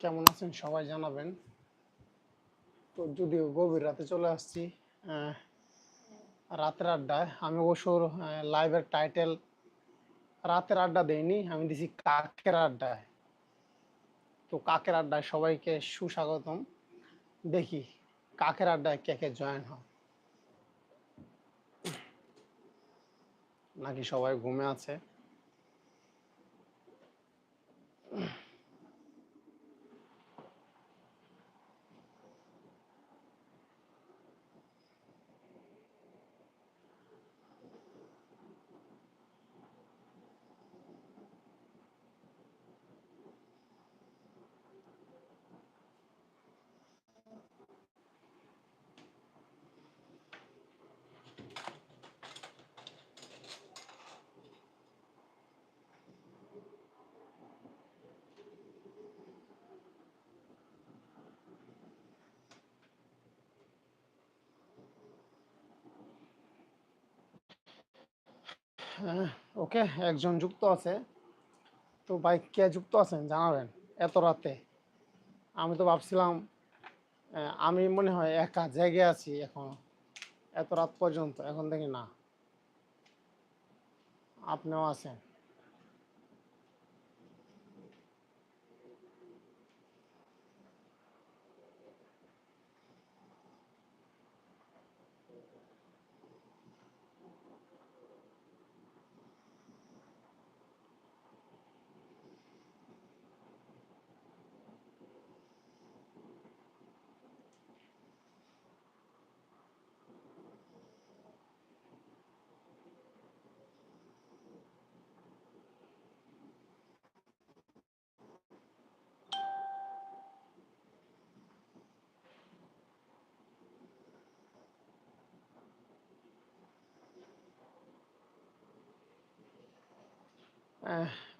কেমন আছেন সবাই জানাবেন। তো যদিও গভীর রাতে চলে আসছি রাতের আড্ডায় আমি অবশ্য লাইভের টাইটেল রাতের আড্ডা দেইনি, আমি দিছি কাকের আড্ডায়। তো কাকের আড্ডায় সবাইকে সুস্বাগতম। দেখি কাকের আড্ডায় কে কে জয়েন হয় নাকি সবাই ঘুমে আছে? ওকে, একজন যুক্ত আছে। তো বাইক কে যুক্ত আছেন? জানাবেন, এত রাতে। আমি তো ভাবছিলাম আমি মনে হয় একা জায়গায় আছি এখন। এত রাত পর্যন্ত, এখন দেখি না। আপনিও আছেন।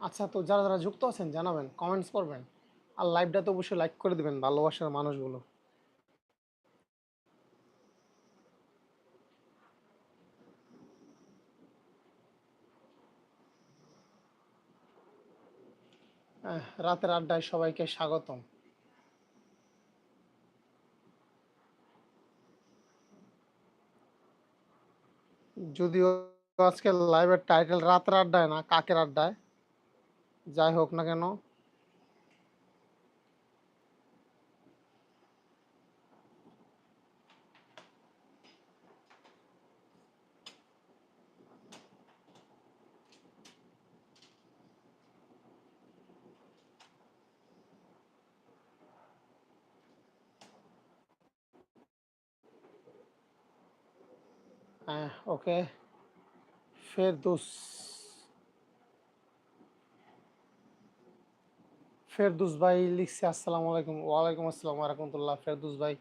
আচ্ছা তো যারা যারা যুক্ত আছেন, জানাবেন কমেন্টস করবেন। আর লাইভটা তো অবশ্যই লাইক করে দিবেন ভালোবাসার মানুষগুলো। রাতের আড্ডায় সবাইকে স্বাগতম। যদিও আজকে লাইভের টাইটেল রাতের আড্ডায় না কাকের আড্ডায় যাই হোক না কেন হ্যাঁ ওকে ফেরদুস ফেরদুস ভাই লিখছে, আসসালামু আলাইকুম। ওয়ালাইকুম আসসালাম রাহমাতুল্লাহ। ফেরদুস ভাই।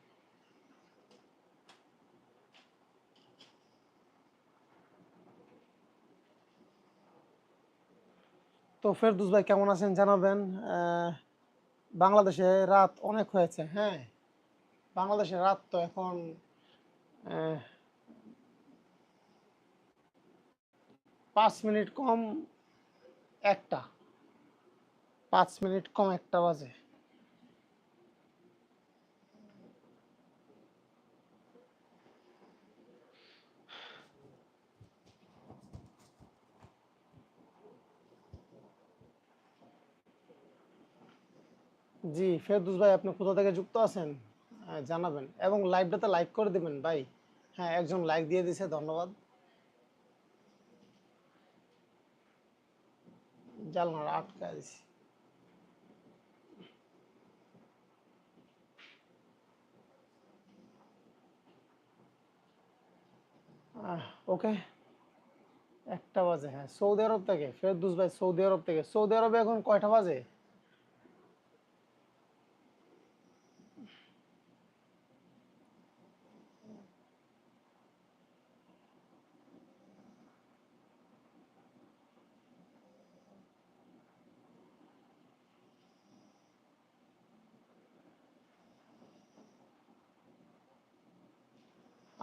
তো ফেরদুস ভাই, কেমন আছেন জানাবেন? বাংলাদেশে রাত অনেক হয়েছে হ্যাঁ? বাংলাদেশে রাত তো এখন পাঁচ মিনিট কম একটা। পাঁচ মিনিট কম একটা বাজে। জি, ফেরদুস ভাই, আপনি কোথা থেকে যুক্ত আছেন? জানাবেন। এবং লাইভটাতে লাইক করে দিবেন ভাই। হ্যাঁ একজন লাইক দিয়ে দিছে, ধন্যবাদ। জালনাটা আটকায় দিছি। ওকে একটা বাজে হ্যাঁ সৌদি আরব থেকে, ফেরদুস ভাই, সৌদি আরব থেকে। সৌদি আরবে এখন কয়টা বাজে?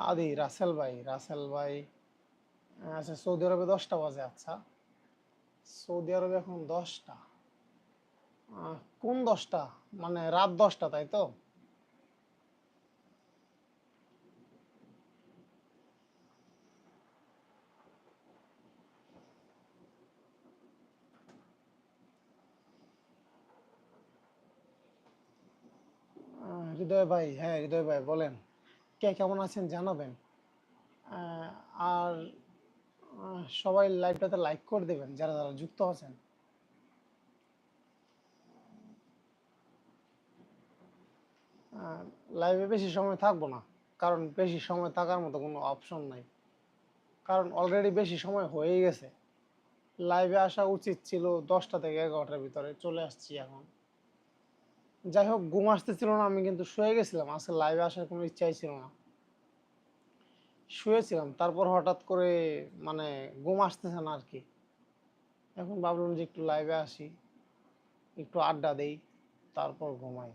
আদি রাসেল ভাই রাসেল ভাই আচ্ছা সৌদি আরবে দশটা বাজে আচ্ছা। সৌদি আরবে এখন দশটা। কোন দশটা? মানে রাত দশটা, তাই তো? হৃদয় ভাই হ্যাঁ হৃদয় ভাই, বলেন। কে কেমন আছেন জানাবেন। আর সবাই লাইভটাতে লাইক করে দেবেন, যারা যারা যুক্ত আছেন। লাইভে বেশি সময় থাকব না, কারণ বেশি সময় থাকার মতো কোনো অপশন নাই। কারণ অলরেডি বেশি সময় হয়েই গেছে। লাইভে আসা উচিত ছিল দশটা থেকে এগারোটার ভিতরে, চলে আসছি এখন। যাই হোক ঘুম আসতেছিল না, আমি কিন্তু শুয়ে গেছিলাম। আজকে লাইভে আসার কোনো ইচ্ছাই ছিল না। শুয়েছিলাম, তারপর হঠাৎ করে মানে ঘুম আসতেছে না আর কি এখন ভাবলাম যে একটু লাইভে আসি, একটু আড্ডা দেই, তারপর ঘুমাই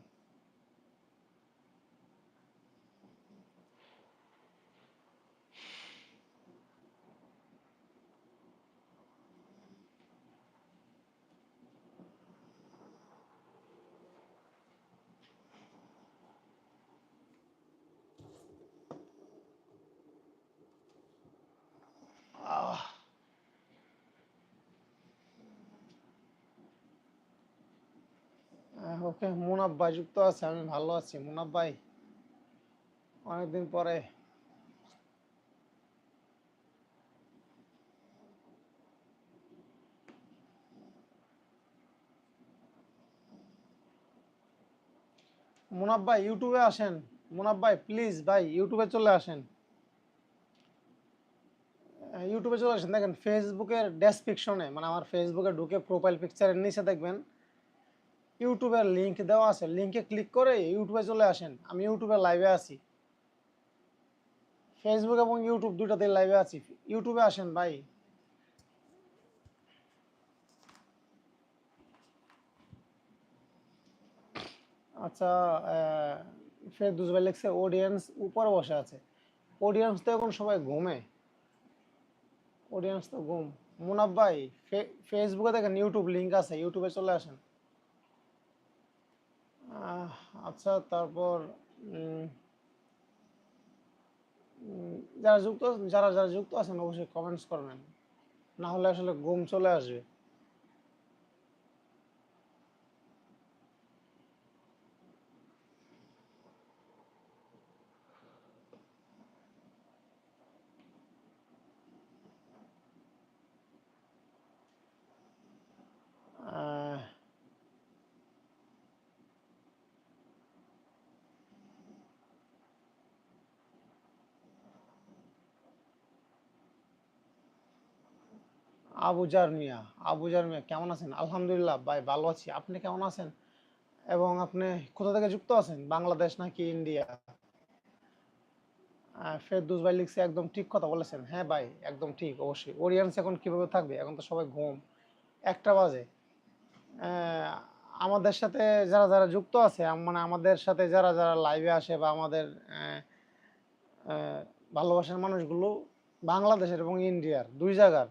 আহ ভাই যুক্ত আছে, আমি ভালো আছি। মুনাফ ভাই অনেকদিন পরে। মুনাফ ভাই ইউটিউবে আসেন। মুনাফ ভাই প্লিজ ভাই, ইউটিউবে চলে আসেন। ইউটিউবে চলে আসেন। দেখেন ফেসবুকের ডেসক্রিপশনে মানে আমার ফেসবুকে ঢুকে প্রোফাইল পিকচারের নিচে দেখবেন। ইউটিউবের লিংক দেওয়া আছে। লিঙ্কে ক্লিক করে ইউটিউবে চলে আসেন। আমি ইউটিউবে লাইভে আছি। ফেসবুক এবং ইউটিউব দুটাতে লাইভে আছি। ইউটিউবে আসেন ভাই। আচ্ছা ফেরদুস ভাই লিখছে অডিয়েন্স উপরে বসে আছে। অডিয়েন্স তো এখন সবাই ঘুমে। অডিয়েন্স তো ঘুম। মুনাফ ভাই ফেসবুকে দেখেন ইউটিউব লিঙ্ক আছে। ইউটিউবে চলে আসেন। আচ্ছা তারপর যারা যুক্ত, যারা যারা যুক্ত আছেন, অবশ্যই কমেন্টস করবেন। না হলে আসলে ঘুম চলে আসবে। আবুজার মিয়া আবুজার মিয়া, কেমন আছেন? আলহামদুলিল্লাহ, ভাই ভালো আছি। আপনি কেমন আছেন? এবং আপনি কোথা থেকে যুক্ত আছেন? বাংলাদেশ নাকি ইন্ডিয়া? ফেরদৌস ভাই লিখছে, একদম ঠিক কথা বলেছেন। হ্যাঁ ভাই, একদম ঠিক, অবশ্যই। অডিয়েন্স এখন কীভাবে থাকবে? এখন তো সবাই ঘুম। একটা বাজে। আমাদের সাথে যারা যারা যুক্ত আছে মানে আমাদের সাথে যারা যারা লাইভে আসে বা আমাদের ভালোবাসার মানুষগুলো বাংলাদেশের এবং ইন্ডিয়ার, দুই জায়গার।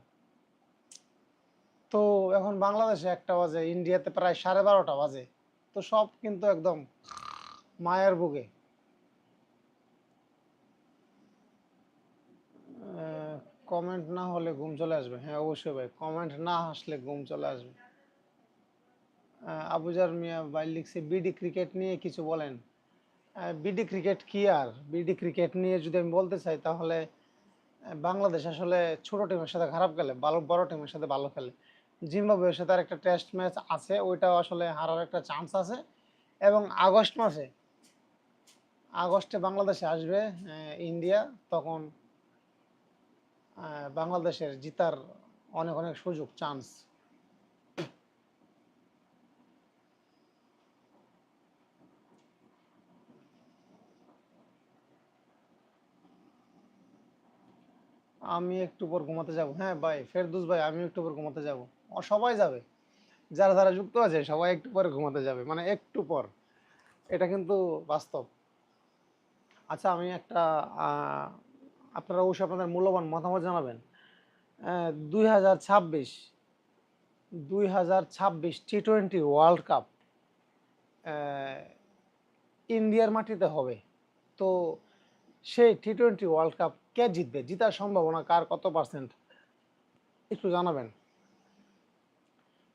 তো এখন বাংলাদেশে একটা বাজে, ইন্ডিয়াতে প্রায় সাড়ে বারোটা বাজে। তো সব কিন্তু একদম মায়ের বুকে। কমেন্ট না হলে ঘুম চলে আসবে। হ্যাঁ অবশ্যই ভাই কমেন্ট না আসলে ঘুম চলে আসবে। আবুজার মিয়া ভাই লিখছে, বিডি ক্রিকেট নিয়ে কিছু বলেন। বিডি ক্রিকেট কি আর? বিডি ক্রিকেট নিয়ে যদি আমি বলতে চাই তাহলে বাংলাদেশ আসলে ছোট টিমের সাথে খারাপ খেলে, ভালো, বড় টিমের সাথে ভালো খেলে। জিম্বাবুয়ের সাথে আর একটা টেস্ট ম্যাচ আছে ওইটাও আসলে হারার একটা চান্স আছে। এবং আগস্ট মাসে, আগস্টে বাংলাদেশে আসবে ইন্ডিয়া, তখন বাংলাদেশের জিতার অনেক অনেক সুযোগ চান্স আমি একটু পর ঘুমাতে যাব। হ্যাঁ ভাই, ফেরদুস ভাই আমি একটু পর ঘুমাতে যাব। সবাই যাবে। যারা যারা যুক্ত আছে, সবাই একটু পরে ঘুমাতে যাবে। মানে একটু পর। এটা কিন্তু বাস্তব। আচ্ছা আমি একটা আপনারা অবশ্যই আপনাদের মূল্যবান মতামত জানাবেন। দুই হাজার ছাব্বিশ, দুই হাজার ছাব্বিশ টি টোয়েন্টি ওয়ার্ল্ড কাপ ইন্ডিয়ার মাটিতে হবে। তো সেই টি টোয়েন্টি ওয়ার্ল্ড কাপ কে জিতবে? জিতার সম্ভাবনা কার? কত পার্সেন্ট একটু জানাবেন।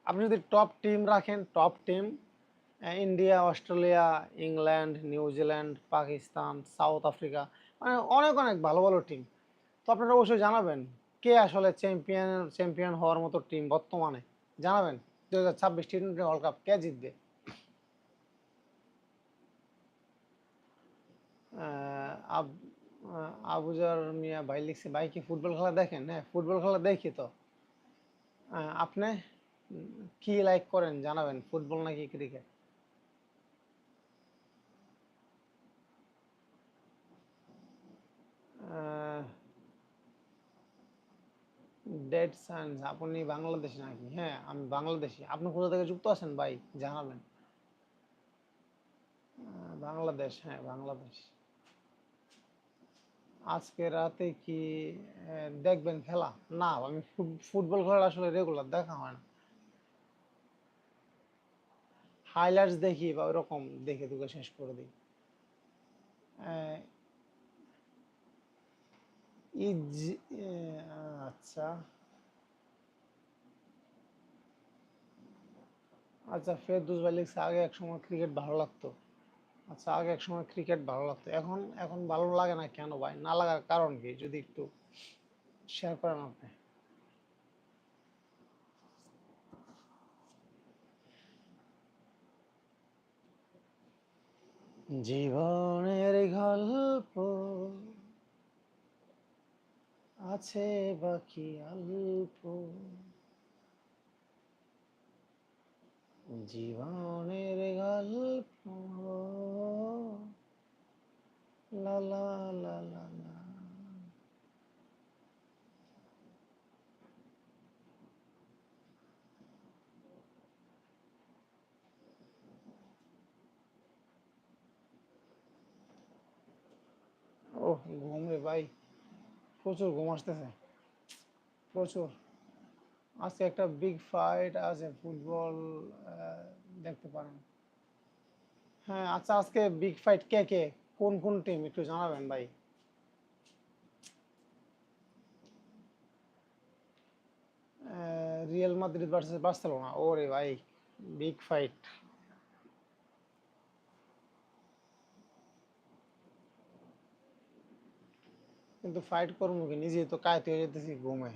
আপনি যদি টপ টিম রাখেন top team India Australia England New Zealand Pakistan South Africa মানে অনেক অনেক ভালো ভালো টিম তো আপনারা অবশ্যই জানাবেন কে আসলে চ্যাম্পিয়ন চ্যাম্পিয়ন হওয়ার মতো টিম বর্তমানে। জানাবেন। দু হাজার ছাব্বিশ টি টোয়েন্টি ওয়ার্ল্ড কাপ কে জিতবে? আবুজার মিয়া ভাই লিখছে, ভাই কি ফুটবল খেলা দেখেন? হ্যাঁ ফুটবল খেলা দেখি তো। আপনি কি লাইক করেন, জানাবেন, ফুটবল নাকি ক্রিকেট ডেড সায়েন্স আপনি বাংলাদেশি নাকি? হ্যাঁ আমি বাংলাদেশি। আপনি কোথা থেকে যুক্ত আছেন ভাই? জানাবেন। বাংলাদেশ হ্যাঁ বাংলাদেশ। আজকে রাতে কি দেখবেন খেলা? না, আমি ফুট- ফুটবল খেলা আসলে রেগুলার দেখা হয় না। হাইলাইটস দেখি বা ওরকম দেখে দুকে শেষ করে দিই। ইজ আচ্ছা। আচ্ছা ফেরদৌস ভাই লিখছে, আগে এক সময় ক্রিকেট ভালো লাগতো। আচ্ছা আগে এক সময় ক্রিকেট ভালো লাগতো। এখন এখন ভালো লাগে না কেন ভাই? না লাগার কারণ কি? যদি একটু শেয়ার করেন আপনি। জীবনের গল্প আছে বাকি অল্প। জীবনের গল্প। লা লা লা লা। ওহ ঘুম রে ভাই প্রচুর ঘুম আসতেছে। প্রচুর। আজকে একটা বিগ ফাইট আছে ফুটবল দেখতে পারেন। হ্যাঁ আচ্ছা আজকে বিগ ফাইট কে কে? কোন কোন টিম একটু জানাবেন ভাই। রিয়াল মাদ্রিদ ভার্সেস বার্সেলোনা ওরে ভাই বিগ ফাইট কিন্তু ফাইট করব কি? নিজেই তো কায়তে হয়ে যেতেছি, ঘুমে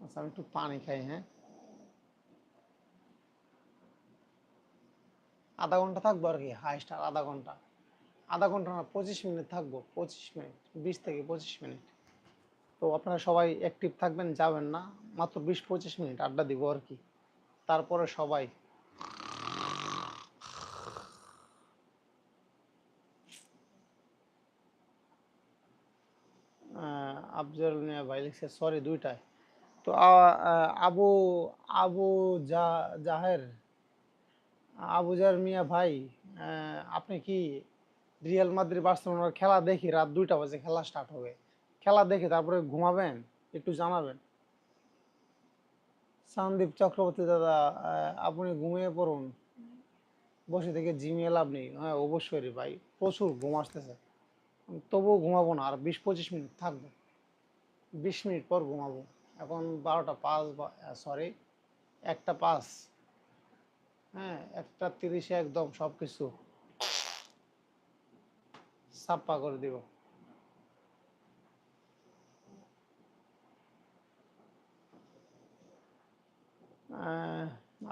আচ্ছা আমি একটু পানি খাই হ্যাঁ। আধা ঘণ্টা থাকব আর কি হাইস্ট আর আধা ঘণ্টা। আধা ঘণ্টা না, পঁচিশ মিনিট থাকব, পঁচিশ মিনিট, বিশ থেকে পঁচিশ মিনিট। তো আপনারা সবাই অ্যাক্টিভ থাকবেন, যাবেন না, মাত্র বিশ পঁচিশ মিনিট আড্ডা দিব আর কি। তারপরে সবাই। আফজল ভাই লিখছে সরি দুইটায়। তো আবু আবু জা, জাহের আবুজার মিয়া ভাই আপনি কি রিয়াল মাদ্রিদ বার্সেলোনার খেলা দেখি রাত দুইটা বাজে খেলা স্টার্ট হবে। খেলা দেখে তারপরে ঘুমাবেন, একটু জানাবেন। সন্দীপ চক্রবর্তী দাদা আপনি ঘুমিয়ে পড়ুন। বসে থেকে জিমিয়ে লাভ নেই। হ্যাঁ অবশ্যই রে ভাই, প্রচুর ঘুম আসতেছে। তবুও ঘুমাবো না, আর বিশ পঁচিশ মিনিট থাকব। বিশ মিনিট পর ঘুমাবো। এখন বারোটা পাঁচ সরি একটা পাঁচ হ্যাঁ একটা তিরিশে একদম সব কিছু ছাপ্পা করে দিব।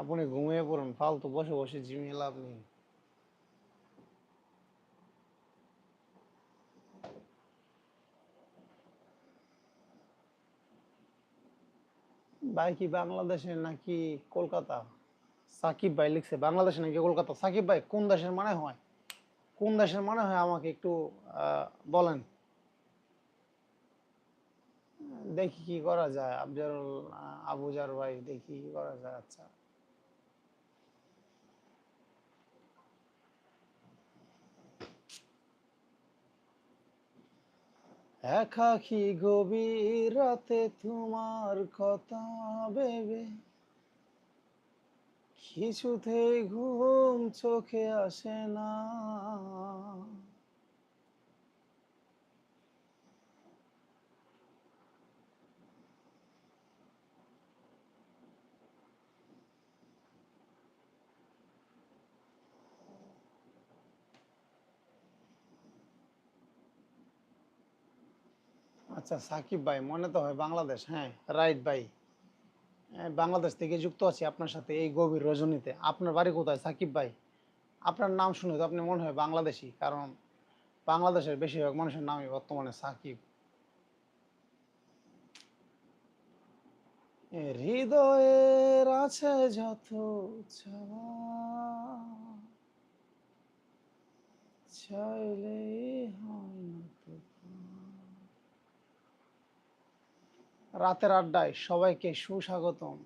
আপনি ঘুমিয়ে পড়ুন, ফালতু বসে বসে জিমিয়ে লাভ নেই। ভাই কি বাংলাদেশে নাকি কলকাতা? সাকিব ভাই লিখছে, বাংলাদেশে নাকি কলকাতা? সাকিব ভাই, কোন দেশের মানে হয়? কোন দেশের মানে হয় আমাকে একটু বলেন। দেখি কি করা যায় আফজারুল আবুজার ভাই, দেখি কি করা যায় আচ্ছা। একাকি গভীর রাতে তোমার কথা ভেবে? কিছুতে ঘুম চোখে আসে না। আচ্ছা সাকিব ভাই, মনে তো হয় বাংলাদেশ হ্যাঁ রাইট ভাই। বাংলাদেশ থেকে যুক্ত আছি আপনার সাথে এই গভীর রজনীতে। আপনার বাড়ি কোথায়, সাকিব ভাই? আপনার নাম শুনে তো আপনি মনে হয় বাংলাদেশি, কারণ বাংলাদেশের বেশিরভাগ মানুষের নামই বর্তমানে সাকিব। হৃদয়ের আছে যত চাইলেই হয় না তো পাওয়া। রাতের আড্ডায় সবাইকে সুস্বাগতম।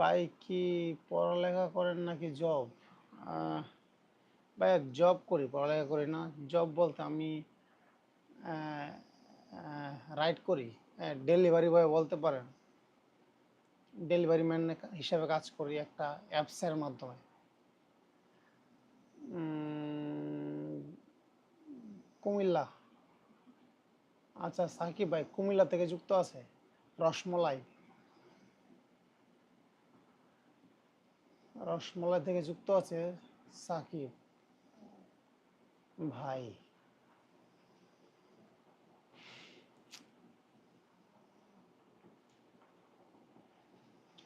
ভাই কি পড়ালেখা করেন নাকি জব ভাই জব করি, পড়ালেখা করি না। জব বলতে আমি রাইড করি। ডেলিভারি বয় বলতে পারেন। ডেলিভারি ম্যান হিসাবে কাজ করি একটা অ্যাপসের মাধ্যমে। কুমিল্লা। আচ্ছা সাকিব ভাই, কুমিল্লা থেকে যুক্ত আছে? রসমলাই। রসমলাই থেকে যুক্ত আছে সাকিব ভাই।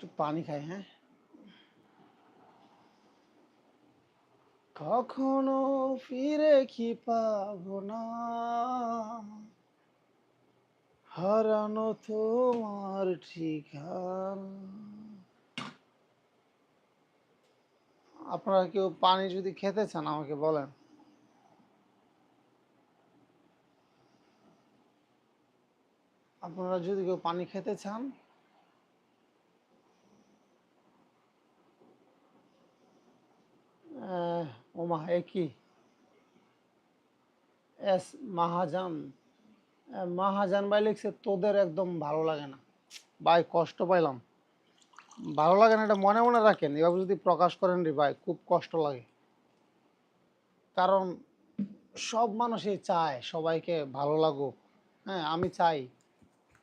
একটু পানি খাই হ্যাঁ? কখনো ফিরে কি পাবো না? হারানো তোমার ঠিকানা। আপনারা কেউ পানি যদি খেতে চান আমাকে বলেন। আপনারা যদি কেউ পানি খেতে চান আহ, ওমা একই এস মাহাজান। মাহাজান ভাই লিখছে, তোদের একদম ভালো লাগে না। ভাই, কষ্ট পাইলাম। ভালো লাগে না, এটা মনে মনে রাখেন। এভাবে যদি প্রকাশ করেন রে ভাই, খুব কষ্ট লাগে। কারণ সব মানুষই চায় সবাইকে ভালো লাগুক। হ্যাঁ আমি চাই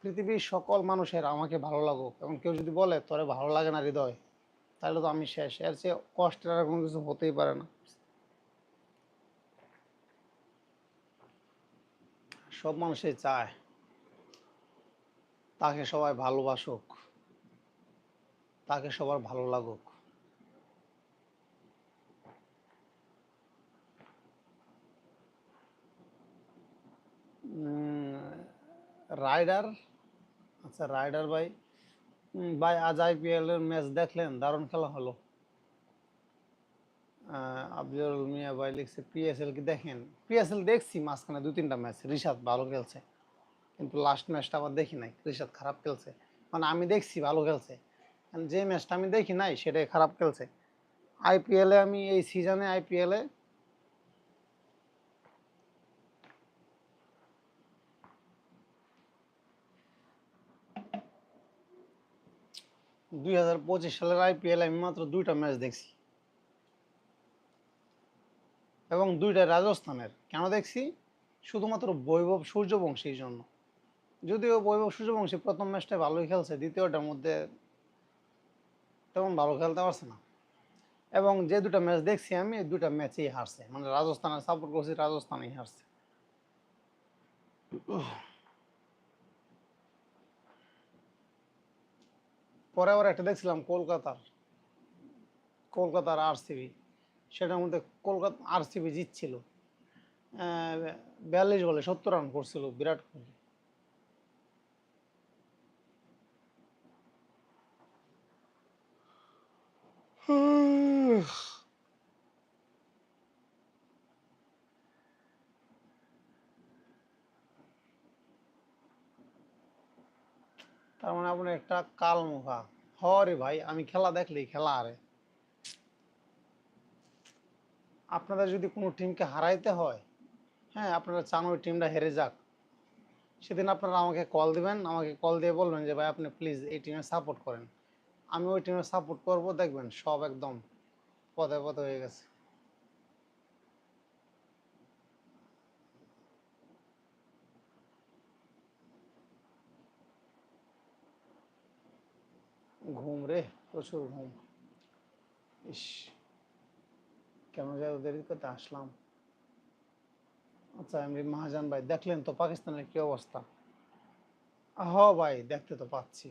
পৃথিবীর সকল মানুষের আমাকে ভালো লাগুক। এবং কেউ যদি বলে, তোরে ভালো লাগে না হৃদয়, তাহলে তো আমি শেষ। এর চেয়ে কষ্টের আর কোনো কিছু হতেই পারে না। সব মানুষই চায় তাকে সবাই ভালোবাসুক, তাকে সবার ভালো লাগুক। রাইডার আচ্ছা রাইডার ভাই ভাই আজ আইপিএল এর ম্যাচ দেখলেন, দারুণ খেলা হলো। আহ, মিয়া ভাই লিখছে পিএসএল কি দেখেন পিএসএল দেখছি মাঝখানে দু তিনটা ম্যাচ রিশাদ ভালো খেলছে কিন্তু লাস্ট ম্যাচটা আবার দেখি নাই রিশাদ খারাপ খেলছে মানে আমি দেখছি ভালো খেলছে যে ম্যাচটা আমি দেখি নাই সেটাই খারাপ খেলছে। আইপিএলে আমি এই সিজনে আইপিএলে দুই হাজার পঁচিশ সালের আইপিএল আমি মাত্র দুইটা ম্যাচ দেখছি। এবং দুইটা রাজস্থানের। কেন দেখছি? শুধুমাত্র বৈভব সূর্যবংশীর জন্য। যদিও বৈভব সূর্যবংশী প্রথম ম্যাচটা ভালোই খেলছে, দ্বিতীয়টার মধ্যে তেমন ভালো খেলতে পারছে না। এবং যে দুটা ম্যাচ দেখছি আমি দুটা ম্যাচেই হারছে। মানে রাজস্থানের সাপোর্ট করছি, রাজস্থানেই হারছে। পরে আবার একটা দেখছিলাম কলকাতার কলকাতার আর আরসিবি সেটার মধ্যে কলকাতা আরসিবি জিতছিল। বিয়াল্লিশ বলে সত্তর রান করছিল বিরাট কোহলি। তার মানে আপনার একটা কাল মুখা হরে ভাই, আমি খেলা দেখলেই খেলা আরে। আপনাদের যদি কোনো টিমকে হারাইতে হয় হ্যাঁ আপনারা চান ওই টিমটা হেরে যাক। সেদিন আপনারা আমাকে কল দিবেন, আমাকে কল দিয়ে বলবেন যে, ভাই, আপনি প্লিজ এই টিমে সাপোর্ট করেন। আমি ওই টিমে সাপোর্ট করব, দেখবেন সব একদম পদে পদে হয়ে গেছে। ঘুম রে, প্রচুর ঘুম। ইস। কেন যায় ওদের করতে আসলাম। আচ্ছা এমনি মহাজান ভাই, দেখলেন তো পাকিস্তানের কি অবস্থা? হ ভাই, দেখতে তো পাচ্ছি।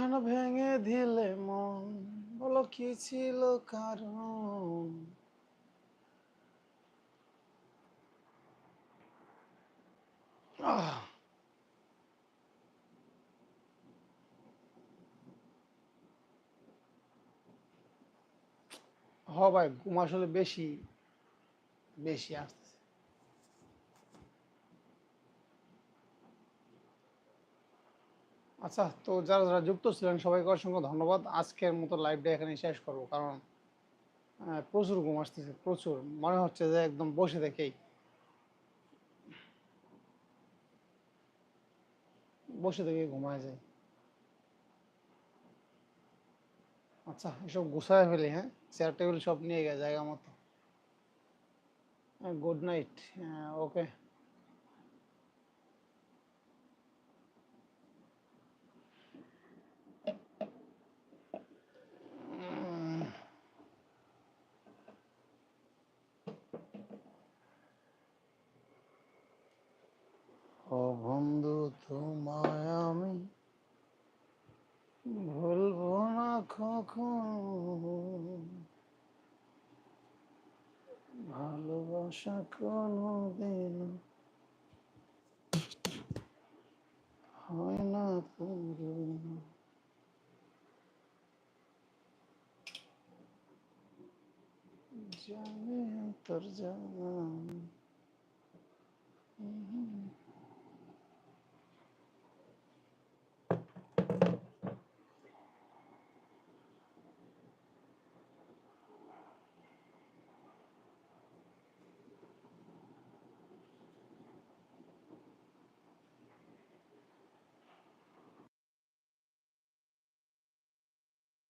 কেন ভেঙে দিলে মন, বলো কি ছিল কারণ? হ ভাই, ঘুম আসলে বেশি বেশি আসতেছে আচ্ছা তো যারা যারা যুক্ত ছিলেন, সবাইকে অসংখ্য ধন্যবাদ। আজকের মতো লাইভটা এখানে শেষ করব, কারণ প্রচুর ঘুম আসতেছে, প্রচুর। মনে হচ্ছে যে একদম বসে থেকেই। বসে থেকে ঘুমায় যায় আচ্ছা এসব গুছায় ফেলি হ্যাঁ? চেয়ার টেবিল সব নিয়ে গেছে জায়গা মতো। গুড নাইট ওকে ও বন্ধু তোমায় আমি ভুলবো না কখনো। ভালোবাসা কোনো দিন হয় না পুরনো জানে তোর জানা।